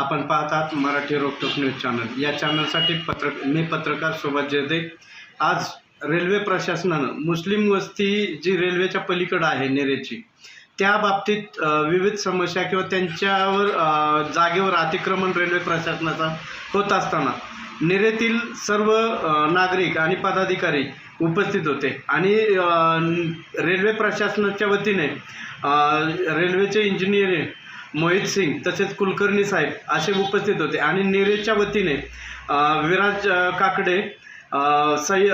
आपण पाहतात मराठी रोकटोक न्यूज चॅनल. या चॅनलसाठी पत्र मी पत्रकार सुभाष जयदे. आज रेल्वे प्रशासनानं मुस्लिम वस्ती जी रेल्वेच्या पलीकडं आहे नेरेची त्या बाबतीत विविध समस्या किंवा त्यांच्यावर जागेवर अतिक्रमण रेल्वे प्रशासनाचा होत असताना नेरेतील सर्व नागरिक आणि पदाधिकारी उपस्थित होते आणि रेल्वे प्रशासनाच्या वतीने रेल्वेचे इंजिनिअरिंग मोहित सिंग तसेच कुलकर्णी साहेब असे उपस्थित होते. आणि नेरेच्या वतीने विराज काकडे सय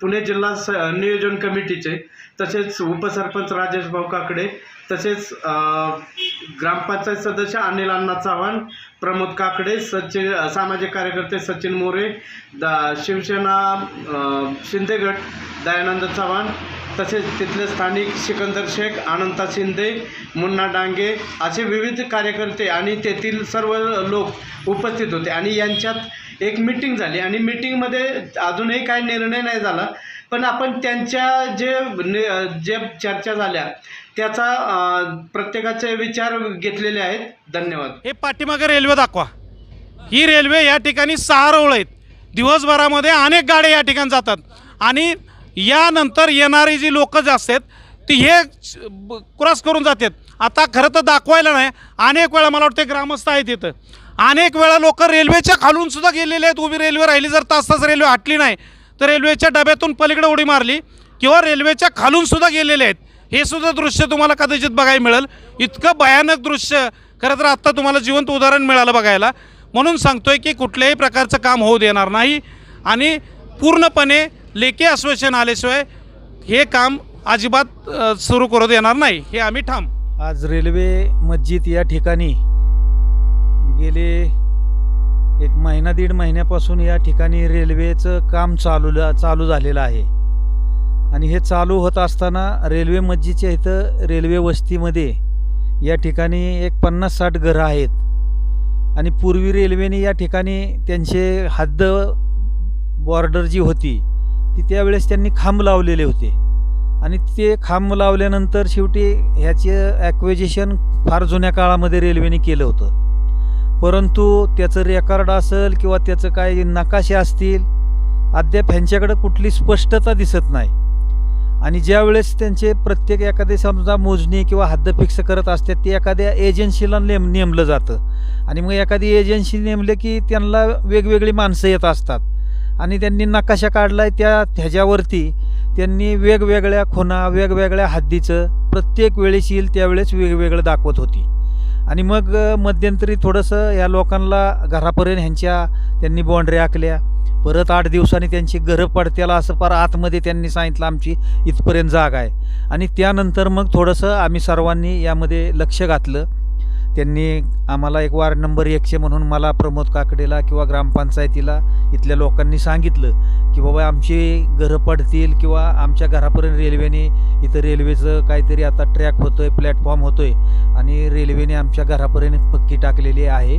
पुणे जिल्हा स नियोजन कमिटीचे तसेच उपसरपंच राजेश भाऊ काकडे तसेच ग्रामपंचायत सदस्य अनिल अण्णा चव्हाण प्रमोद काकडे सचिन सामाजिक कार्यकर्ते सचिन मोरे दा शिवसेना शिंदेगड शिंदेगट दयानंद चव्हाण तसेच तिथले स्थानिक सिकंदर शेख अनंता शिंदे मुन्ना डांगे असे विविध कार्यकर्ते आणि तेथील सर्व लोक उपस्थित होते आणि यांच्यात एक मीटिंग झाली. आणि मीटिंगमध्ये अजूनही काही निर्णय नाही झाला पण आपण त्यांच्या जे जे चर्चा झाल्या त्याचा प्रत्येकाचे विचार घेतलेले आहेत. धन्यवाद. हे पाठीमागे रेल्वे दाखवा. ही रेल्वे या ठिकाणी सहा रोळ आहेत दिवसभरामध्ये अनेक गाड्या या ठिकाणी जातात. आणि यानंतर येणारी जी लोक जे असतात ती हे क्रॉस करून जातात. आता खरं तर दाखवायला नाही अनेक वेळा मला वाटतं ग्रामस्थ आहेत तिथं अनेक वेळा लोक रेल्वेच्या खालून सुद्धा गेलेले आहेत उभी रेल्वे राहिली जर तास तास रेल्वे हटली नाही तर रेल्वेच्या डब्यातून पलीकडे उडी मारली किंवा रेल्वेच्या खालून सुद्धा गेलेले आहेत. हे सुद्धा दृश्य तुम्हाला कदाचित बघायला मिळेल. इतकं भयानक दृश्य. खरं तर आत्ता तुम्हाला जिवंत उदाहरण मिळालं बघायला. म्हणून सांगतोय की कुठल्याही प्रकारचं काम होऊ देणार नाही. आणि पूर्णपणे लेखी आश्वासन आल्याशिवाय हे काम अजिबात सुरू करू देणार नाही. हे आम्ही ठाम. आज रेल्वे मस्जिद या ठिकाणी गेले एक महिना दीड महिन्यापासून या ठिकाणी रेल्वेचं काम चालू चालू झालेलं आहे. आणि हे चालू होत असताना रेल्वे मस्जिदच्या इथं रेल्वे वस्तीमध्ये या ठिकाणी एक पन्नास साठ घरं आहेत. आणि पूर्वी रेल्वेने या ठिकाणी त्यांचे हद्द बॉर्डर जी होती ती त्यावेळेस त्यांनी खांब लावलेले होते. आणि ते खांब लावल्यानंतर शेवटी ह्याचे ॲक्वेजेशन फार जुन्या काळामध्ये रेल्वेने केलं होतं. परंतु त्याचं रेकॉर्ड असेल किंवा त्याचं काही नकाशे असतील अद्याप ह्यांच्याकडं कुठली स्पष्टता दिसत नाही. आणि ज्यावेळेस त्यांचे प्रत्येक एखादे समजा मोजणी किंवा हद्द फिक्स करत असतात ते एखाद्या एजन्सीला नेम नेमलं जातं. आणि मग एखादी एजन्सी नेमले की त्यांना वेगवेगळी माणसं येत असतात. आणि त्यांनी नकाशा काढलाय त्या ह्याच्यावरती. त्यांनी वेगवेगळ्या खुणा वेगवेगळ्या हद्दीचं प्रत्येक वेळेस येईल त्यावेळेस वेगवेगळं दाखवत होती. आणि मग मध्यंतरी थोडंसं या लोकांना घरापर्यंत ह्यांच्या त्यांनी बाँड्री आखल्या. परत आठ दिवसांनी त्यांची घरं पडत्याला असं फार आतमध्ये त्यांनी सांगितलं आमची इथपर्यंत जागा आहे. आणि त्यानंतर मग थोडंसं आम्ही सर्वांनी यामध्ये लक्ष घातलं. त्यांनी आम्हाला एक वार्ड नंबर एकशे म्हणून मला प्रमोद काकडेला किंवा ग्रामपंचायतीला इथल्या लोकांनी सांगितलं की बाबा आमची घरं पडतील किंवा आमच्या घरापर्यंत रेल्वेने इथं रेल्वेचं काहीतरी आता ट्रॅक होतोय प्लॅटफॉर्म होतोय आणि रेल्वेने आमच्या घरापर्यंत पक्की टाकलेली आहे.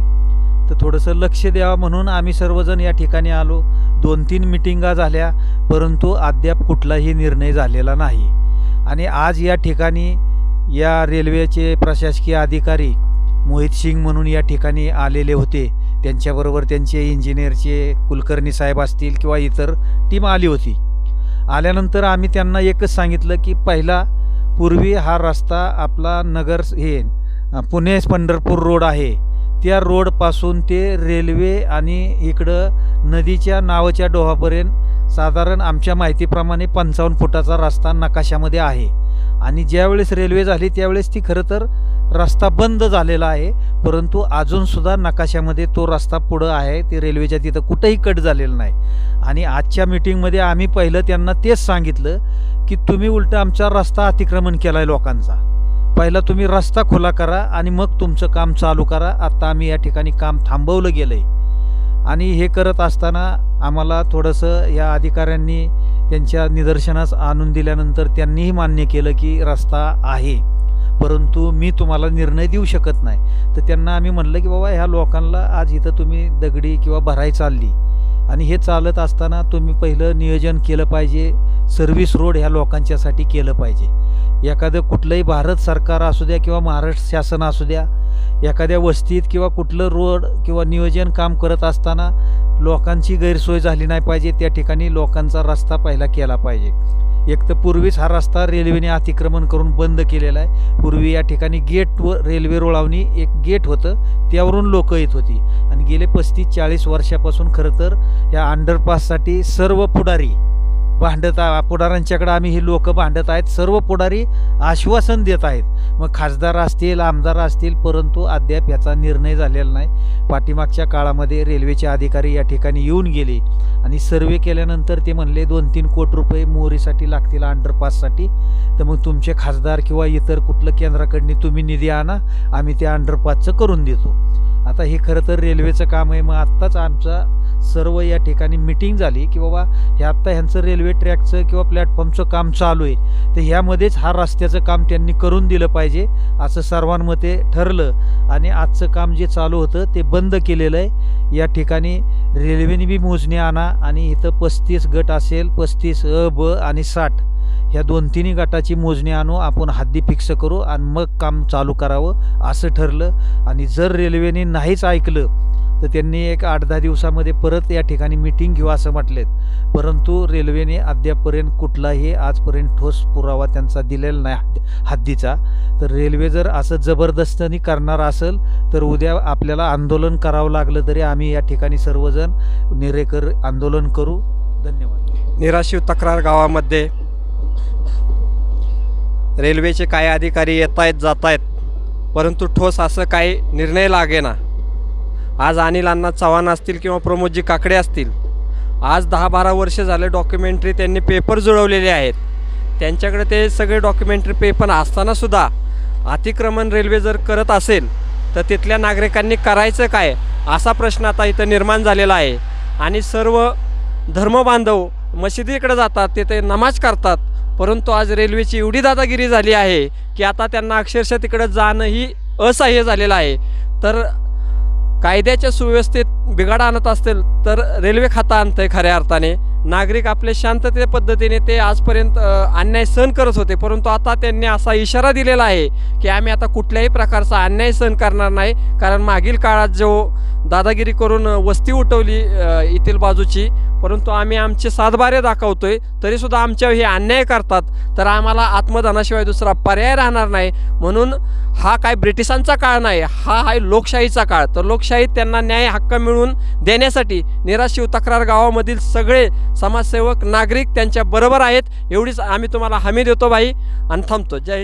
तर थोडंसं लक्ष द्यावं म्हणून आम्ही सर्वजण या ठिकाणी आलो. दोन तीन मिटिंगा झाल्या परंतु अद्याप कुठलाही निर्णय झालेला नाही. आणि आज या ठिकाणी या रेल्वेचे प्रशासकीय अधिकारी मोहित सिंग म्हणून या ठिकाणी आलेले होते. त्यांच्याबरोबर त्यांचे इंजिनियरचे कुलकर्णी साहेब असतील किंवा इतर टीम आली होती. आल्यानंतर आम्ही त्यांना एकच सांगितलं की पहिला पूर्वी हा रस्ता आपला नगर हे पुणे पंढरपूर रोड आहे. त्या रोडपासून ते रेल्वे आणि इकडं नदीच्या नावाच्या डोहापर्यंत साधारण आमच्या माहितीप्रमाणे पंचावन्न फुटाचा रस्ता नकाशामध्ये आहे. आणि ज्यावेळेस रेल्वे झाली त्यावेळेस ती खरं तर रस्ता बंद झालेला आहे परंतु अजूनसुद्धा नकाशामध्ये तो रस्ता पुढं आहे. ते रेल्वेच्या तिथं कुठंही कट झालेला नाही. आणि आजच्या मिटिंगमध्ये आम्ही पहिलं त्यांना तेच सांगितलं की तुम्ही उलटं आमचा रस्ता अतिक्रमण केला आहे लोकांचा. पहिला तुम्ही रस्ता खुला करा आणि मग तुमचं काम चालू करा. आत्ता आम्ही या ठिकाणी काम थांबवलं गेलं आहे आणि हे करत असताना आम्हाला थोडंसं या अधिकाऱ्यांनी त्यांच्या निदर्शनास आणून दिल्यानंतर त्यांनीही मान्य केलं की रस्ता आहे. परंतु मी तुम्हाला निर्णय देऊ शकत नाही. तर त्यांना आम्ही म्हणलं की बाबा ह्या लोकांना आज इथं तुम्ही दगडी किंवा भराई चालली. आणि हे चालत असताना तुम्ही पहिलं नियोजन केलं पाहिजे. सर्व्हिस रोड ह्या लोकांच्यासाठी केलं पाहिजे. एखादं कुठलंही भारत सरकार असू द्या किंवा महाराष्ट्र शासन असू द्या एखाद्या वस्तीत किंवा कुठलं रोड किंवा नियोजन काम करत असताना लोकांची गैरसोय झाली नाही पाहिजे. त्या ठिकाणी लोकांचा रस्ता पहिला केला पाहिजे. एक तर पूर्वीच हा रस्ता रेल्वेने अतिक्रमण करून बंद केलेला आहे. पूर्वी या ठिकाणी गेट व रेल्वे रुळावणी एक गेट होतं त्यावरून लोक येत होती. आणि गेले पस्तीस चाळीस वर्षापासून खरं तर या अंडरपाससाठी सर्व पुढारी भांडत पुढाऱ्यांच्याकडे आम्ही ही लोक भांडत आहेत. सर्व पुढारी आश्वासन देत आहेत. मग खासदार असतील आमदार असतील परंतु अद्याप याचा निर्णय झालेला नाही. पाठीमागच्या काळामध्ये रेल्वेचे अधिकारी या ठिकाणी येऊन गेले आणि सर्वे केल्यानंतर ते म्हणले दोन तीन कोटी रुपये मोहरीसाठी लागतील अंडरपाससाठी तर मग तुमचे खासदार किंवा इतर कुठलं केंद्राकडनी तुम्ही निधी आणा आम्ही ते अंडरपासचं करून देतो. आता हे खरं तर रेल्वेचं काम आहे. मग आत्ताच आमचा सर्व या ठिकाणी मिटिंग झाली की बाबा हे आत्ता ह्यांचं रेल्वे ट्रॅकचं किंवा प्लॅटफॉर्मचं काम चालू आहे. तर ह्यामध्येच हा रस्त्याचं काम त्यांनी करून दिलं पाहिजे असं सर्वांमध्ये ठरलं. आणि आजचं काम जे चालू होतं ते बंद केलेलं आहे. या ठिकाणी रेल्वेने बी मोजणी आणा आणि इथं पस्तीस गट असेल पस्तीस अ ब आणि साठ ह्या दोन तिन्ही गटाची मोजणी आणू आपण हद्दी फिक्स करू आणि मग काम चालू करावं असं ठरलं. आणि जर रेल्वेने नाहीच ऐकलं तर त्यांनी एक आठ दहा दिवसामध्ये परत या ठिकाणी मिटिंग घेऊ असं म्हटलेत. परंतु रेल्वेने अद्यापपर्यंत कुठलाही आजपर्यंत ठोस पुरावा त्यांचा दिलेला नाही हद्द- हद्दीचा. तर रेल्वे जर असं जबरदस्तीने करणार असेल तर उद्या आपल्याला आंदोलन करावं लागलं तरी आम्ही या ठिकाणी सर्वजण निरेकर आंदोलन करू. धन्यवाद. निराशिव तक्रार गावामध्ये. रेल्वेचे काही अधिकारी येत आहेत जात आहेत परंतु ठोस असं काही निर्णय लागेना. आज अनिल अण्णा चव्हाण असतील किंवा प्रमोदजी काकडे असतील. आज दहा बारा वर्ष झाले डॉक्युमेंटरी त्यांनी पेपर जुळवलेले आहेत. त्यांच्याकडे ते सगळे डॉक्युमेंटरी पेपर असतानासुद्धा अतिक्रमण रेल्वे जर करत असेल तर तिथल्या नागरिकांनी करायचं काय? असा प्रश्न आता इथं निर्माण झालेला आहे. आणि सर्व धर्मबांधव मशिदीकडे जातात तिथे नमाज करतात. परंतु आज रेल्वेची एवढी दादागिरी झाली आहे की आता त्यांना अक्षरशः तिकडं जाणंही असह्य झालेलं आहे. तर कायद्याच्या सुव्यवस्थेत बिघाड आणत असतील तर रेल्वे खाता आहे खऱ्या अर्थाने. नागरिक आपले शांतते पद्धतीने ते आजपर्यंत अन्याय सहन करत होते. परंतु आता त्यांनी असा इशारा दिलेला आहे की आम्ही आता कुठल्याही प्रकारचा अन्याय सहन करणार नाही. कारण मागील काळात जो दादागिरी करून वस्ती उठवली येथील बाजूची परंतु आम्ही आमचे सातबारे दाखवतोय तरीसुद्धा आमच्यावर हे अन्याय करतात. तर आम्हाला आत्मदानाशिवाय दुसरा पर्याय राहणार नाही. म्हणून हा काय ब्रिटिशांचा काळ नाही हा आहे लोकशाहीचा काळ. तर लोकशाहीत त्यांना न्याय हक्क मिळवून देण्यासाठी निराशिव तक्रार गावामधील सगळे समाजसेवक नागरिक त्यांच्या बरोबर आहेत. एवढीच आम्ही तुम्हाला हमी देतो भाई. आणि थांबतो. जय